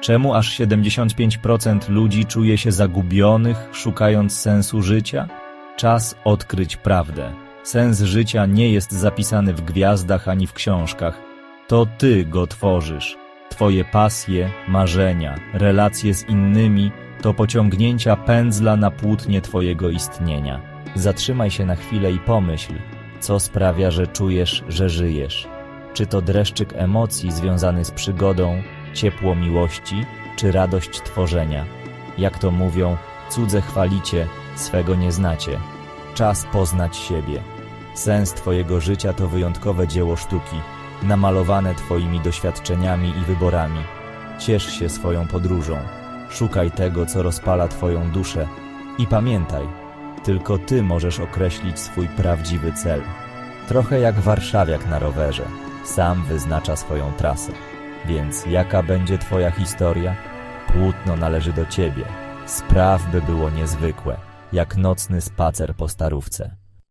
Czemu aż 75% ludzi czuje się zagubionych, szukając sensu życia? Czas odkryć prawdę. Sens życia nie jest zapisany w gwiazdach ani w książkach. To ty go tworzysz. Twoje pasje, marzenia, relacje z innymi to pociągnięcia pędzla na płótnie twojego istnienia. Zatrzymaj się na chwilę i pomyśl, co sprawia, że czujesz, że żyjesz. Czy to dreszczyk emocji związany z przygodą, ciepło miłości, czy radość tworzenia? Jak to mówią, cudze chwalicie, swego nie znacie. Czas poznać siebie. Sens Twojego życia to wyjątkowe dzieło sztuki, namalowane Twoimi doświadczeniami i wyborami. Ciesz się swoją podróżą. Szukaj tego, co rozpala Twoją duszę i pamiętaj, tylko Ty możesz określić swój prawdziwy cel. Trochę jak warszawiak na rowerze, sam wyznacza swoją trasę. Więc jaka będzie Twoja historia? Płótno należy do Ciebie. Spraw, by było niezwykłe, jak nocny spacer po starówce.